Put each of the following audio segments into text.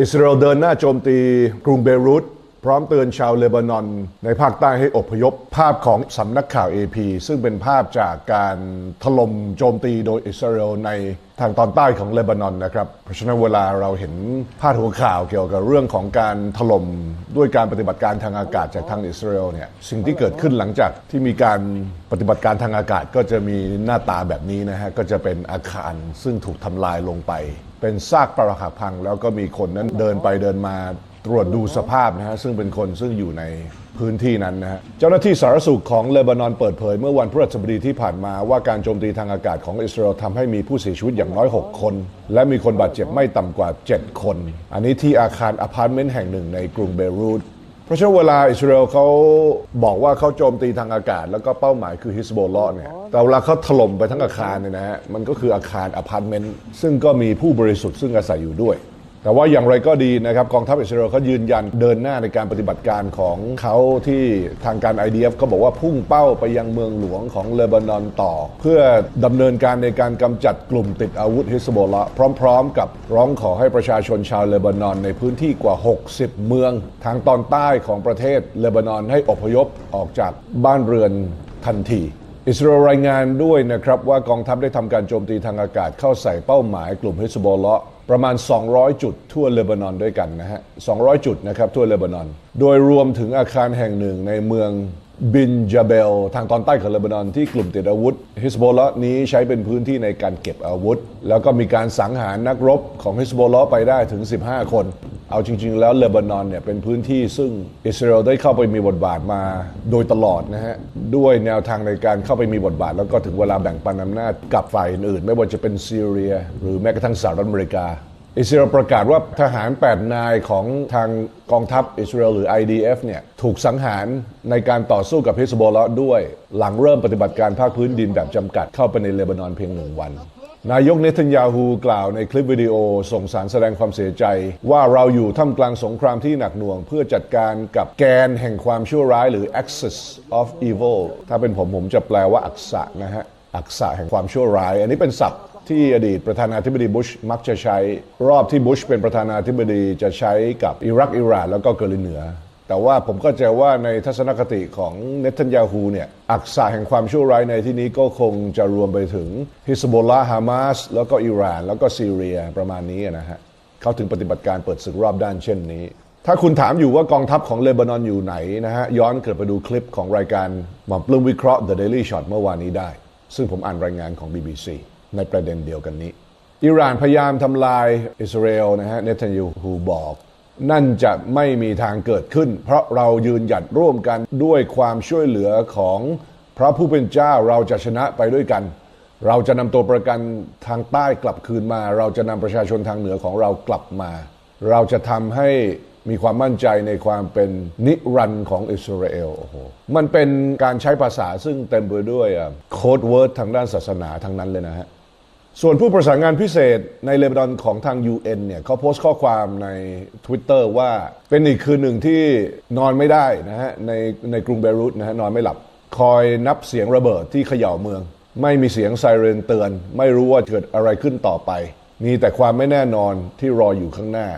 อิสราเอลเดินหน้าโจมตีกรุงเบรุตพร้อมเตือนชาวเลบานอน ในภาคใต้ให้อพยพภาพของสำนักข่าว AP ซึ่งเป็นภาพจากการถล่มโจมตีโดยอิสราเอลในทางตอนใต้ของเลบานอนนะครับ เพราะฉะนั้นเวลาเราเห็นพาดหัวข่าวเกี่ยวกับเรื่องของการถล่มด้วยการปฏิบัติการทางอากาศจากทางอิสราเอลเนี่ยสิ่งที่เกิดขึ้นหลังจากที่มีการปฏิบัติการทางอากาศก็จะมีหน้าตาแบบนี้นะฮะก็จะเป็นอาคารซึ่งถูกทำลายลงไป เป็นซากปรักหักพัง แล้วก็มีคนนั้นเดินไปเดินมาตรวจดูสภาพนะฮะซึ่งเป็นคนซึ่งอยู่ในพื้นที่นั้นนะฮะเจ้าหน้าที่สาธารณสุขของเลบานอนเปิดเผย เมื่อวันพฤหัสบดีที่ผ่านมาว่าการโจมตีทางอากาศของอิสราเอลทำให้มีผู้เสียชีวิตอย่างน้อย 6 คน และมีคนบาดเจ็บไม่ต่ำกว่า 7 คน อันนี้ที่อาคารอพาร์ตเมนต์แห่งหนึ่งในกรุงเบรุต เพราะฉะนั้นเวลาอิสราเอลเขาบอกว่าเขาโจมตีทางอากาศ แล้วก็เป้าหมายคือฮิสโบลอเนี่ยแต่เวลาเขาถล่มไปทั้งอาคารเนี่ยนะฮะมันก็คืออาคารอพาร์ตเมนต์ซึ่งก็มีผู้บริสุทธิ์ซึ่งอาศัยอยู่ด้วย แต่ว่าอย่างไรก็ดีนะครับกองทัพอิสราเอลเขายืนยันเดินหน้าในการปฏิบัติการของเขาที่ทางการ IDF ก็บอกว่าพุ่งเป้าไปยังเมืองหลวงของเลบานอนต่อ เพื่อดำเนินการในการกำจัดกลุ่มติดอาวุธฮิสโบลาพร้อม ๆ กับร้องขอให้ประชาชนชาวเลบานอนในพื้นที่กว่า 60 เมือง ทางตอนใต้ของประเทศเลบานอนให้อพยพออกจากบ้านเรือนทันที อิสราเอลรายงานด้วยนะครับว่ากองทัพได้ทำการโจมตีทางอากาศเข้าใส่เป้าหมายกลุ่มฮิสโบลเลาะประมาณ 200 จุดทั่วเลบานอนด้วยกันนะฮะ 200 จุดนะครับทั่วเลบานอน โดยรวมถึงอาคารแห่งหนึ่งในเมืองบินจาเบล ทางตอนใต้ของเลบานอนที่กลุ่มติดอาวุธฮิสโบลเลาะนี้ใช้เป็นพื้นที่ในการเก็บอาวุธ แล้วก็มีการสังหารนักรบของฮิสโบลเลาะไปได้ถึง 15 คน เอาจริง ๆ แล้วเลบานอนเนี่ยเป็นพื้นที่ซึ่งอิสราเอลได้เข้าไปมีบทบาทมาโดยตลอดนะฮะ ด้วยแนวทางในการเข้าไปมีบทบาท แล้วก็ถึงเวลาแบ่งปันอำนาจกับฝ่ายอื่นๆ ไม่ว่าจะเป็นซีเรีย หรือแม้กระทั่งสหรัฐอเมริกา อิสราเอลประกาศว่าทหาร 8 นายของทางกองทัพอิสราเอลหรือ IDF เนี่ยถูกสังหารในการต่อสู้กับฮิสโบลาด้วย หลังเริ่มปฏิบัติการภาคพื้นดินแบบจำกัดเข้าไปในเลบานอนเพียงหนึ่งวัน นายกเนทันยาฮูกล่าวในคลิปวิดีโอส่งสารแสดงความเสียใจ ว่าเราอยู่ท่ามกลางสงครามที่หนักหน่วง เพื่อจัดการกับแกนแห่งความชั่วร้ายหรือ axis of evil ถ้าเป็นผมผมจะแปลว่าอักษะนะฮะ อักษะแห่งความชั่วร้าย อันนี้เป็นศัพท์ที่อดีตประธานาธิบดีบุชมักจะใช้ รอบที่บุชเป็นประธานาธิบดีจะใช้กับอิรักอิหร่านแล้วก็เกาหลีเหนือ แต่ว่าผมก็จะว่าในทัศนคติของเนทันยาฮูเนี่ย อักษะแห่งความชั่วร้ายในที่นี้ก็คงจะรวมไปถึงฮิสโบลลาฮามาสแล้วก็อิหร่าน แล้วก็ซีเรียประมาณนี้นะฮะเขาถึงปฏิบัติการเปิดศึกรอบด้านเช่นนี้ ถ้าคุณถามอยู่ว่ากองทัพของเลบานอนอยู่ไหนนะฮะ ย้อนเกิดไปดูคลิปของรายการหมอมปลื้มวิเคราะห์ The Daily Shot เมื่อวานนี้ได้ ซึ่งผมอ่านรายงานของ BBC ในประเด็นเดียวกันนี้อิหร่านพยายามทำลายอิสราเอลนะฮะเนทันยูฮูบอก นั่นจะไม่มีทางเกิดขึ้น เพราะเรายืนหยัดร่วมกันด้วยความช่วยเหลือของพระผู้เป็นเจ้าเราจะชนะไปด้วยกัน เราจะนำตัวประกันทางใต้กลับคืนมา เราจะนำประชาชนทางเหนือของเรากลับมา เราจะทำให้มีความมั่นใจในความเป็นนิรันดร์ของอิสราเอลโอ้โหมันเป็นการใช้ภาษาซึ่งเต็มไปด้วยโค้ดเวิร์ดทางด้านศาสนาทั้งนั้นเลยนะฮะ ส่วนผู้ประสานงานพิเศษในเลบานอนของทาง UN เนี่ยเขาโพสต์ข้อความใน Twitter ว่าเป็นอีกคืนหนึ่งที่นอนไม่ได้นะฮะในในกรุงเบรุตนะฮะนอนไม่หลับ คอยนับเสียงระเบิดที่เขย่าเมือง ไม่มีเสียงไซเรนเตือน ไม่รู้ว่าเกิดอะไรขึ้นต่อไป มีแต่ความไม่แน่นอนที่รออยู่ข้างหน้า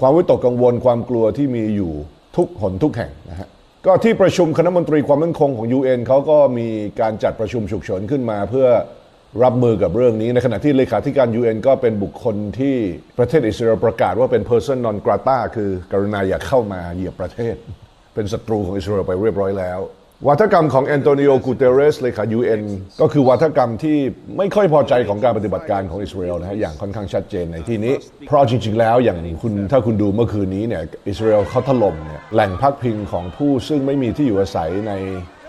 ความวิตกกังวลความกลัวที่มีอยู่ทุกหนทุกแห่งนะฮะก็ที่ประชุมคณะมนตรีความมั่นคงของ UN เขาก็มีการจัดประชุมฉุกเฉินขึ้นมาเพื่อ รับมือกับเรื่องนี้ ในขณะที่เลขาธิการ UN ก็เป็นบุคคลที่ประเทศอิสราเอลประกาศว่าเป็น person non grata คือกรุณาอย่าเข้ามาเหยียบประเทศ เป็นศัตรูของอิสราเอลไปเรียบร้อยแล้ววัฒกรรมของแอนโตนิโอกูเตเรสเลขา UN ก็คือวัฒกรรมที่ไม่ค่อยพอใจของการปฏิบัติการของอิสราเอลนะฮะอย่างค่อนข้างชัดเจนในที่นี้ เพราะจริง ๆ แล้วอย่างคุณถ้าคุณดูเมื่อคืนนี้เนี่ยอิสราเอลเขาถล่มเนี่ยแหล่งพักพิงของผู้ซึ่งไม่มีที่อยู่อาศัยใน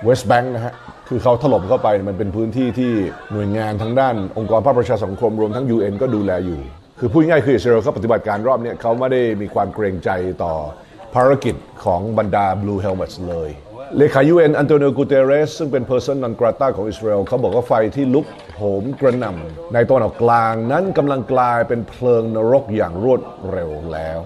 เวสต์แบงค์นะฮะ คือเขาถล่มเข้าไปมันเป็นพื้นที่ที่หน่วยงานทางด้านองค์กรภาคประชาสังคมรวมทั้ง UN ก็ดูแลอยู่ คือพูดง่ายคืออิสราเอลเขาปฏิบัติการรอบนี้เขาไม่ได้มีความเกรงใจต่อภารกิจของบรรดา Blue Helmets เลย เลขา UN อันโตนิโอกูเตเรสซึ่งเป็น person non grata ของอิสราเอลเขาบอกว่าไฟที่ลุกโหมกระหน่ำในตะวันออกกลางนั้นกำลังกลายเป็นเพลิงนรกอย่างรวดเร็วแล้ว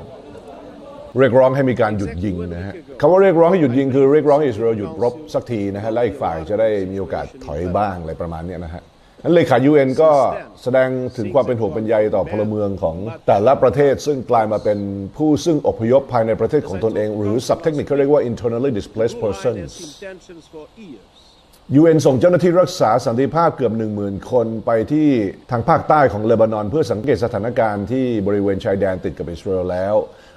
เรียกร้องให้มีการหยุดยิงนะฮะคำว่าเรียกร้องให้หยุดยิงคือเรียกร้องให้อิสราเอลหยุดรบสักทีนะฮะและอีกฝ่ายจะได้มีโอกาสถอยบ้างอะไรประมาณนี้นะฮะนั้นเลขา UN ก็แสดงถึงความเป็นห่วงเป็นใยต่อพลเมืองของแต่ละประเทศ ซึ่งกลายมาเป็นผู้ซึ่งอพยพภายในประเทศของตนเอง หรือศัพท์เทคนิคเขาเรียกว่า internally displaced persons UN ส่งเจ้าหน้าที่รักษาสันติภาพเกือบ 10,000 คนไปที่ทางภาคใต้ของเลบานอน เพื่อสังเกตสถานการณ์ที่บริเวณชายแดนติดกับอิสราเอลแล้ว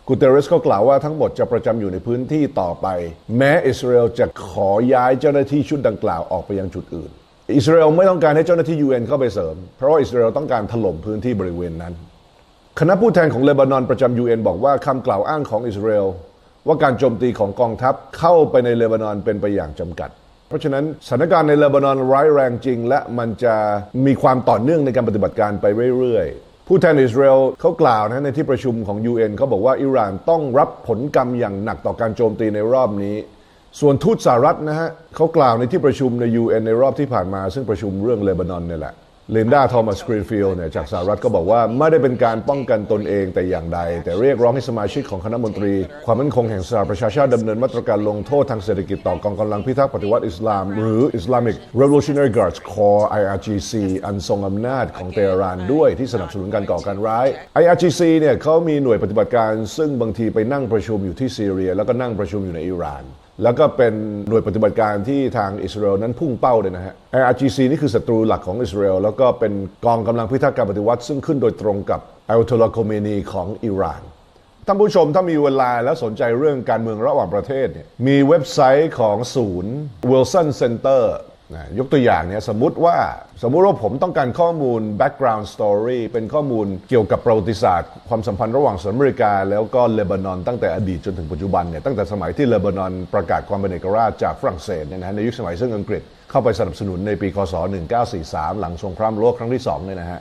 กูเตเรสก็กล่าวว่าทั้งหมดจะประจำอยู่ในพื้นที่ต่อไป แม้อิสราเอลจะขอย้ายเจ้าหน้าที่ชุดดังกล่าวออกไปยังจุดอื่น อิสราเอลไม่ต้องการให้เจ้าหน้าที่ UN เข้าไปเสริม เพราะว่าอิสราเอลต้องการถล่มพื้นที่บริเวณนั้น คณะผู้แทนของเลบานอนประจำ UN บอกว่าคำกล่าวอ้างของอิสราเอลว่าการโจมตีของกองทัพเข้าไปในเลบานอนเป็นไปอย่างจำกัด ราะฉะนั้นสถานการณ์ในเลบานอนร้ายแรงจริง และมันจะมีความต่อเนื่องในการปฏิบัติการไปเรื่อยๆ ผู้แทนอิสราเอลเขากล่าวนะในที่ประชุมของ UN เขาบอกว่าอิหร่านต้องรับผลกรรมอย่างหนักต่อการโจมตีในรอบนี้ ส่วนทูตสหรัฐนะฮะเขากล่าวในที่ประชุมใน UN ในรอบที่ผ่านมา ซึ่งประชุมเรื่องเลบานอนเนี่ยแหละ ลินดาโทมัสกรีนฟิลด์เนี่ยจากสหรัฐก็บอกว่าไม่ได้เป็นการป้องกันตนเองแต่อย่างใด แต่เรียกร้องให้สมาชิกของคณะมนตรี ความมั่นคงแห่งสหประชาชาติดำเนินมาตรการลงโทษทางเศรษฐกิจต่อกองกำลังพิทักษ์ปฏิวัติอิสลาม หรือ Islamic Revolutionary Guards Corps IRGC อันทรงอำนาจของเตหะรานด้วยที่สนับสนุนการก่อการร้าย IRGC เนี่ยเขามีหน่วยปฏิบัติการซึ่งบางทีไปนั่งประชุมอยู่ที่ซีเรีย แล้วก็นั่งประชุมอยู่ในอิหร่าน แล้วก็เป็นหน่วยปฏิบัติการที่ทางอิสราเอลนั้นพุ่งเป้าเลยนะฮะ IRGC นี่คือศัตรูหลักของอิสราเอลแล้วก็เป็นกองกำลังพิทักษ์การปฏิวัติ ซึ่งขึ้นโดยตรงกับอัลโตลโคเมนีของอิหร่านท่านผู้ชมถ้ามีเวลาแล้วสนใจเรื่องการเมืองระหว่างประเทศเนี่ยมีเว็บไซต์ของศูนย์ Wilson Center นะยกตัวอย่างเนี่ยสมมติว่าสมมุติว่าผมต้องการข้อมูล background story เป็นข้อมูลเกี่ยวกับประวัติศาสตร์ ความสัมพันธ์ระหว่างสหรัฐอเมริกา แล้วก็เลบานอนตั้งแต่อดีตจนถึงปัจจุบันเนี่ยตั้งแต่สมัยที่เลบานอนประกาศความเป็นเอกราชจากฝรั่งเศสเนี่ยนะฮะในยุคสมัยซึ่งอังกฤษเข้าไปสนับสนุนในปีคศ 1943 หลังสงครามโลกครั้งที่สองเนี่ยนะฮะ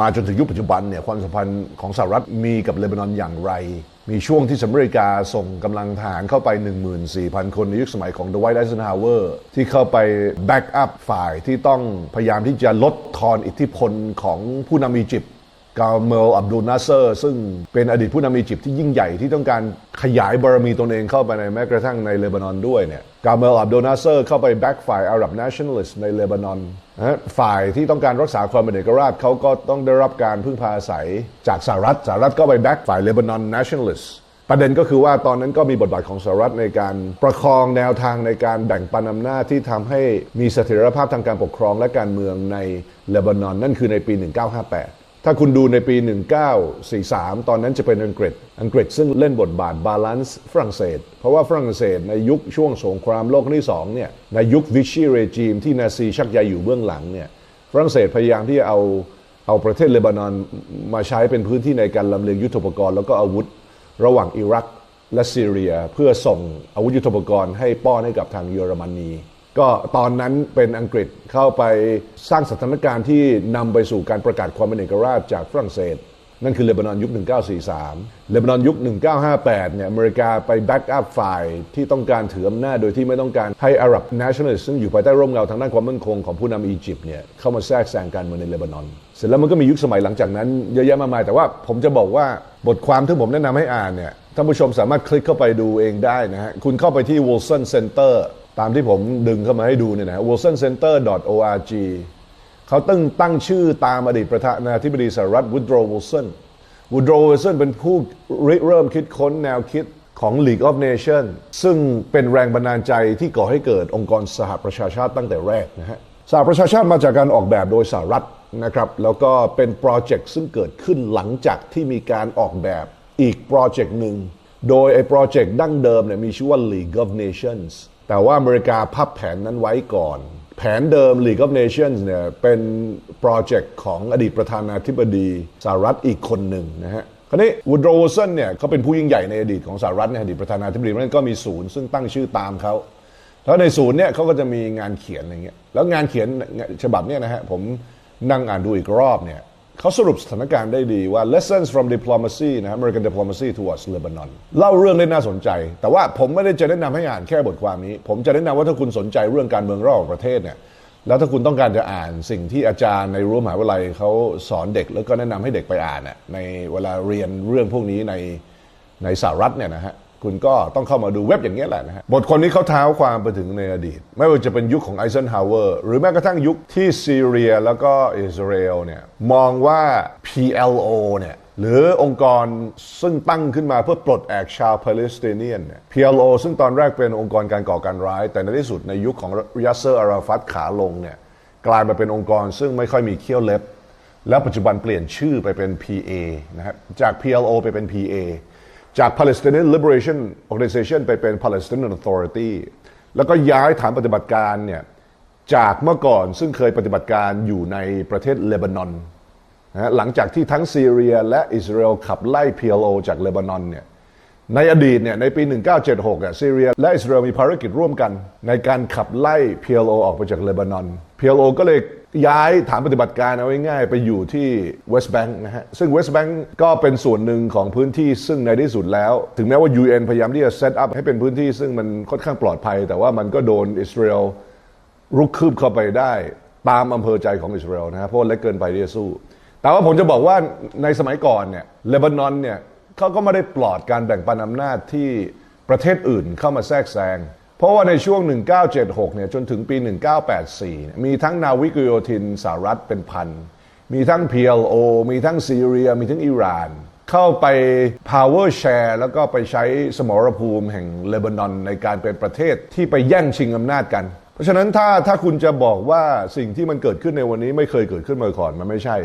มาจนถึงยุคปัจจุบันเนี่ยความสัมพันธ์ของสหรัฐมีกับเลบานอนอย่างไร มีช่วงที่สหรัฐอเมริกาส่งกำลังทหารเข้าไป 14,000 คนในยุคสมัยของดไวท์ไดเซนฮาวเวอร์ที่เข้าไปแบ็กอัพฝ่ายที่ต้องพยายามที่จะลดทอนอิทธิพลของผู้นำอียิปต์ กาเมลอับดุลนาเซอร์ ซึ่งเป็นอดีตผู้นำอียิปต์ที่ยิ่งใหญ่ที่ต้องการขยายบารมีตนเองเข้าไปในแม้กระทั่งในเลบานอนด้วยเนี่ยกาเมลอับดุลนาเซอร์เข้าไปแบ็กฝ่ายอาหรับ nationalist ในเลบานอนนะฝ่ายที่ต้องการรักษาความเป็นเอกราชเขาก็ต้องได้รับการพึ่งพาอาศัยจากสหรัฐสหรัฐก็ไปแบ็กฝ่ายเลบานอน nationalist ประเด็นก็คือว่าตอนนั้นก็มีบทบาทของสหรัฐในการประคองแนวทางในการแบ่งปันอำนาจที่ทำให้มีเสถียรภาพทางการปกครองและการเมืองในเลบานอน นั่นคือในปี 1958 ถ้าคุณดูในปี 1943 ตอนนั้นจะเป็นอังกฤษ อังกฤษซึ่งเล่นบทบาทบาลานซ์ฝรั่งเศส เพราะว่าฝรั่งเศสในยุคช่วงสงครามโลกครั้งที่สองเนี่ย ในยุควิชีเรจีมที่นาซีชักใยอยู่เบื้องหลังเนี่ย ฝรั่งเศสพยายามที่จะเอาเอาประเทศเลบานอนมาใช้เป็นพื้นที่ในการลำเลียงยุทโธปกรณ์แล้วก็อาวุธระหว่างอิรักและซีเรีย เพื่อส่งอาวุธยุทโธปกรณ์ให้ป้อนให้กับทางเยอรมนี ก็ตอนนั้นเป็นอังกฤษเข้าไปสร้างสถานการณ์ที่นำไปสู่การประกาศความเป็นเอกราชจากฝรั่งเศส นั่นคือเลบานอนยุค 1943 เลบานอนยุค 1958 เนี่ย อเมริกาไปแบ็กอัพฝ่ายที่ต้องการถืออำนาจโดยที่ไม่ต้องการให้อาหรับ nationalist ซึ่งอยู่ภายใต้ร่มเงาทางด้านความมั่นคงของผู้นำอียิปต์เนี่ยเข้ามาแทรกแซงการเมืองในเลบานอน เสร็จแล้วมันก็มียุคสมัยหลังจากนั้นเยอะแยะมากมาย แต่ว่าผมจะบอกว่าบทความที่ผมแนะนำให้อ่านเนี่ยท่านผู้ชมสามารถคลิกเข้าไปดูเองได้นะฮะ คุณเข้าไปที่ Wilson Center ตามที่ผมดึงเข้ามาให้ดูเนี่ยนะ wilsoncenter.org เขาตั้งตั้งชื่อตามอดีตประธานาธิบดีสหรัฐวูดโรว์วิลสันวูดโรว์วิลสันเป็นผู้ริเริ่มคิดค้นแนวคิดของ League of Nations ซึ่งเป็นแรงบันดาลใจที่ก่อให้เกิดองค์กรสหประชาชาติตั้งแต่แรกนะฮะสหประชาชาติมาจากการออกแบบโดยสหรัฐนะครับแล้วก็เป็นโปรเจกต์ซึ่งเกิดขึ้นหลังจากที่มีการออกแบบอีกโปรเจกต์หนึ่ง โดยไอ้โปรเจกต์ดั้งเดิมเนี่ยมีชื่อว่า League of Nations แต่ว่าอเมริกาพับแผนนั้นไว้ก่อน แผนเดิม League of Nations เนี่ยเป็นโปรเจกต์ของอดีตประธานาธิบดีสหรัฐอีกคนหนึ่งนะฮะคราวนี้วูดโรว์สันเนี่ยเขาเป็นผู้ยิ่งใหญ่ในอดีตของสหรัฐในอดีตประธานาธิบดีนั้นก็มีศูนย์ซึ่งตั้งชื่อตามเขาแล้วในศูนย์เนี่ยเขาก็จะมีงานเขียนอะไรเงี้ยแล้วงานเขียนฉบับเนี่ยนะฮะผมนั่งอ่านดูอีกรอบเนี่ย เขาสรุปสถานการณ์ได้ดีว่า lessons from diplomacy นะ American diplomacy towards Lebanon เล่าเรื่องได้น่าสนใจ แต่ว่าผมไม่ได้จะแนะนำให้อ่านแค่บทความนี้ ผมจะแนะนำว่าถ้าคุณสนใจเรื่องการเมืองระหว่างประเทศเนี่ยแล้วถ้าคุณต้องการจะอ่านสิ่งที่อาจารย์ในรั้วมหาวิทยาลัยเขาสอนเด็กแล้วก็แนะนำให้เด็กไปอ่านน่ะในเวลาเรียนเรื่องพวกนี้ในในสหรัฐเนี่ยนะฮะ คุณก็ต้องเข้ามาดูเว็บอย่างนี้แหละนะฮะบทคนนี้เขาเท้าความไปถึงในอดีต ไม่ว่าจะเป็นยุคของไอเซนฮาวเวอร์หรือแม้กระทั่งยุคที่ซีเรียแล้วก็อิสราเอลเนี่ยมองว่า PLO เนี่ยหรือองค์กรซึ่งตั้งขึ้นมาเพื่อปลดแอกชาวปาเลสไตเนียนเนี่ย PLO ซึ่งตอนแรกเป็นองค์กรการก่อการร้าย แต่ในที่สุดในยุคของยัสเซอร์อาราฟัตขาลงเนี่ยกลายมาเป็นองค์กรซึ่งไม่ค่อยมีเขี้ยวเล็บ แล้วปัจจุบันเปลี่ยนชื่อไปเป็น PA นะครับจาก PLO ไปเป็น PA จาก Palestinian Liberation Organization ไปเป็น Palestinian Authority แล้วก็ย้ายฐานปฏิบัติการเนี่ยจากเมื่อก่อนซึ่งเคยปฏิบัติการอยู่ในประเทศเลบานอนนะหลังจากที่ทั้งซีเรียและอิสราเอลขับไล่ PLO จากเลบานอนเนี่ยในอดีตเนี่ยในปี 1976อะซีเรียและอิสราเอลมีภารกิจร่วมกัน ในการขับไล่ PLO ออกไปจากเลบานอน PLO ก็เลย ย้ายฐานปฏิบัติการเอาง่ายๆไปอยู่ที่เวสต์แบงค์นะฮะซึ่งเวสต์แบงค์ก็เป็นส่วนหนึ่งของพื้นที่ซึ่งในที่สุดแล้ว ถึงแม้ว่า UN พยายามที่จะเซตอัพให้เป็นพื้นที่ซึ่งมันค่อนข้างปลอดภัย แต่ว่ามันก็โดนอิสราเอลรุกคืบเข้าไปได้ตามอำเภอใจของอิสราเอลนะครับเพราะเล็กเกินไปที่จะสู้ แต่ว่าผมจะบอกว่าในสมัยก่อนเนี่ยเลบานอนเนี่ยเขาก็ไม่ได้ปลอดการแบ่งปันอำนาจที่ประเทศอื่นเข้ามาแทรกแซง เพราะว่าในช่วง 1976 เนี่ยจนถึงปี 1984เนี่ยมีทั้งนาวิกโยธินสหรัฐเป็นพัน มีทั้ง PLO มีทั้งซีเรีย มีทั้งอิหร่าน เข้าไป power share แล้วก็ไปใช้สมรภูมิแห่งเลบานอนในการเป็นประเทศที่ไปแย่งชิงอำนาจกัน เพราะฉะนั้นถ้าถ้าคุณจะบอกว่าสิ่งที่มันเกิดขึ้นในวันนี้ไม่เคยเกิดขึ้นมาก่อนมันไม่ใช่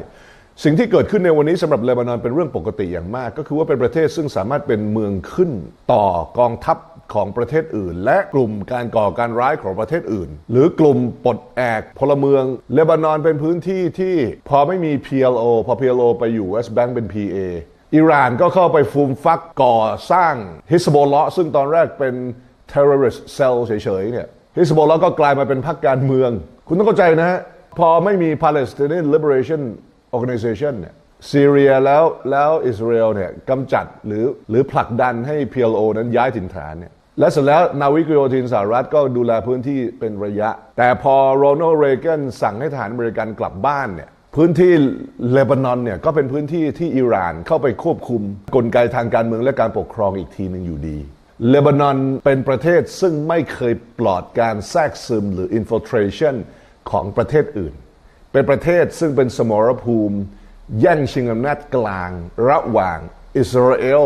สิ่งที่เกิดขึ้นในวันนี้สำหรับเลบานอนเป็นเรื่องปกติอย่างมาก ก็คือว่าเป็นประเทศซึ่งสามารถเป็นเมืองขึ้นต่อกองทัพของประเทศอื่น และกลุ่มการก่อการร้ายของประเทศอื่น หรือกลุ่มปลดแอกพลเมืองเลบานอนเป็นพื้นที่ที่พอไม่มี PLO พอ PLO ไปอยู่ West Bank เป็น PA อิหร่านก็เข้าไปฟูมฟักก่อสร้างฮิสโบลเลาะซึ่งตอนแรกเป็น terrorist cell เฉยๆเนี่ยฮิสโบลเลาะก็กลายมาเป็นพรรคการเมือง คุณต้องเข้าใจนะฮะพอไม่มี Palestinian Liberation Organization เนี่ยซีเรียแล้วแล้วอิสราเอลเนี่ยกำจัดหรือหรือผลักดันให้ PLO นั้นย้ายถิ่นฐานเนี่ยและเสร็จแล้วนาวิกโยธินสหรัฐก็ดูแลพื้นที่เป็นระยะ แต่พอโรนัลด์เรแกนสั่งให้ทหารอเมริกันกลับบ้านเนี่ยพื้นที่เลบานอนเนี่ยก็เป็นพื้นที่ที่อิหร่านเข้าไปควบคุม กลไกทางการเมืองและการปกครองอีกทีหนึ่งอยู่ดี เลบานอนเป็นประเทศซึ่งไม่เคยปลอดการแทรกซึมหรือ infiltration ของประเทศอื่น เป็นประเทศซึ่งเป็นสมรภูมิ แย่งชิงอำนาจกลาง ระหว่าง อิสราเอล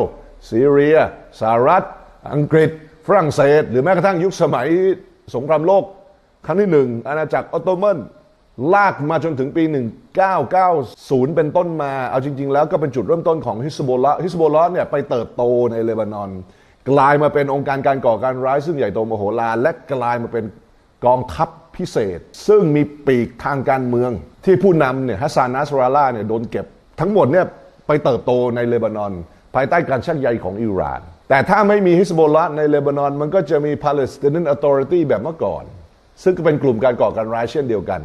ซีเรียสหรัฐ อังกฤษ ฝรั่งเศส หรือแม้กระทั่งยุคสมัยสงครามโลก ครั้งที่หนึ่งอาณาจักรออตโตมันลากมาจนถึงปี 1990 เป็นต้นมา เอาจริง ๆ แล้วก็เป็นจุดเริ่มต้นของฮิสโบลาฮิสโบลาเนี่ยไปเติบโตในเลบานอน กลายมาเป็นองค์การการก่อการร้ายซึ่งใหญ่โตมโหฬารและกลายมาเป็นกองทัพ พิเศษ ซึ่งมีปีกทางการเมือง ที่ผู้นำเนี่ยฮัสซานนัสราลาเนี่ยโดนเก็บ ทั้งหมดเนี่ยไปเติบโตในเลบานอน ภายใต้การชักใยของอิหร่าน แต่ถ้าไม่มีฮิสโบลาในเลบานอน มันก็จะมี Palestinian Authority แบบเมื่อก่อน ซึ่งก็เป็นกลุ่มการก่อการร้ายเช่นเดียวกัน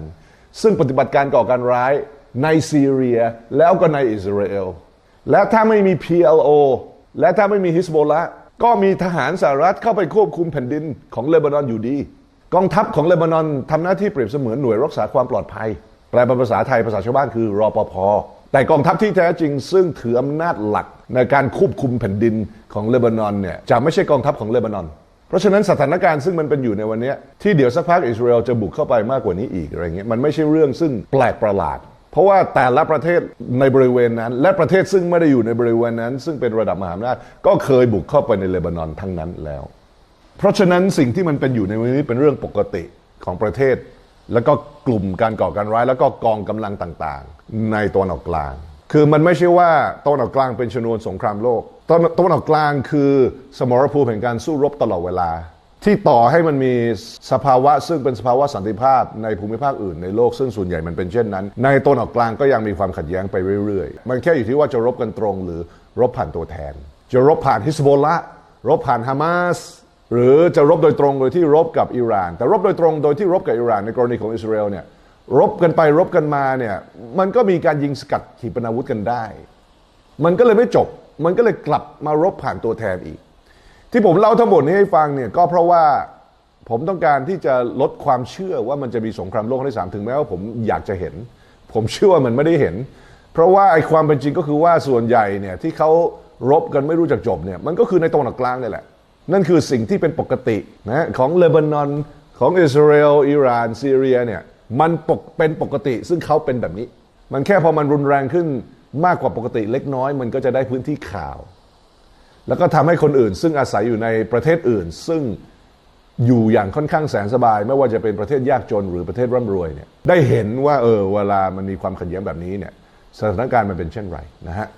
ซึ่งปฏิบัติการก่อการร้ายในซีเรียแล้วก็ในอิสราเอลและถ้าไม่มี PLO และถ้าไม่มีฮิสโบลาก็มีทหารสหรัฐเข้าไปควบคุมแผ่นดินของเลบานอนอยู่ดี กองทัพของเลบานอนทำหน้าที่เปรียบเสมือนหน่วยรักษาความปลอดภัย แปลเป็นภาษาไทยภาษาชาวบ้านคือรอปภแต่กองทัพที่แท้จริงซึ่งถืออำนาจหลักในการควบคุมแผ่นดินของเลบานอนเนี่ยจะไม่ใช่กองทัพของเลบานอน เพราะฉะนั้นสถานการณ์ซึ่งมันเป็นอยู่ในวันนี้ที่เดี๋ยวสักพักอิสราเอลจะบุกเข้าไปมากกว่านี้อีกอะไรเงี้ยมันไม่ใช่เรื่องซึ่งแปลกประหลาด เพราะว่าแต่ละประเทศในบริเวณนั้น และประเทศซึ่งไม่ได้อยู่ในบริเวณนั้น ซึ่งเป็นระดับมหาอำนาจก็เคยบุกเข้าไปในเลบานอนทั้งนั้นแล้ว เพราะฉะนั้นสิ่งที่มันเป็นอยู่ในวันนี้เป็นเรื่องปกติของประเทศ แล้วก็กลุ่มการก่อการร้าย แล้วก็กองกำลังต่างๆ ในตะวันออกกลาง คือมันไม่ใช่ว่าตะวันออกกลางเป็นชนวนสงครามโลกตะวันตะวันออกกลางคือสมรภูมิแห่งการสู้รบตลอดเวลา ที่ต่อให้มันมีสภาวะซึ่งเป็นสภาวะสันติภาพในภูมิภาคอื่นในโลกซึ่งส่วนใหญ่มันเป็นเช่นนั้น ในตะวันออกกลางก็ยังมีความขัดแย้งไปเรื่อยๆ มันแค่อยู่ที่ว่าจะรบกันตรง หรือรบผ่านตัวแทน จะรบผ่านฮิสโบลละรบผ่านฮามาส หรือจะรบโดยตรงโดยที่รบกับอิหร่าน แต่รบโดยตรงโดยที่รบกับอิหร่านในกรณีของอิสราเอลเนี่ยรบกันไปรบกันมาเนี่ยมันก็มีการยิงสกัดขีปนาวุธกันได้ มันก็เลยไม่จบ มันก็เลยกลับมารบผ่านตัวแทนอีก ที่ผมเล่าทั้งหมดนี้ให้ฟังเนี่ยก็เพราะว่าผมต้องการที่จะลดความเชื่อว่ามันจะมีสงครามโลกครั้งที่สามถึงแม้ว่าผมอยากจะเห็น ผมเชื่อว่ามันไม่ได้เห็น เพราะว่าไอ้ความเป็นจริงก็คือว่าส่วนใหญ่เนี่ยที่เขารบกันไม่รู้จักจบเนี่ยมันก็คือในตะวันออกกลางนี่แหละ นั่นคือสิ่งที่เป็นปกตินะของเลบานอนของอิสราเอลอิหร่านซีเรียเนี่ยมันปกเป็นปกติซึ่งเขาเป็นแบบนี้ มันแค่พอมันรุนแรงขึ้นมากกว่าปกติเล็กน้อย มันก็จะได้พื้นที่ข่าว แล้วก็ทำให้คนอื่น ซึ่งอาศัยอยู่ในประเทศอื่น ซึ่งอยู่อย่างค่อนข้างแสนสบาย ไม่ว่าจะเป็นประเทศยากจนหรือประเทศร่ำรวยเนี่ยได้เห็นว่าเออเวลามันมีความขัดแย้งแบบนี้เนี่ยสถานการณ์มันเป็นเช่นไรนะฮะ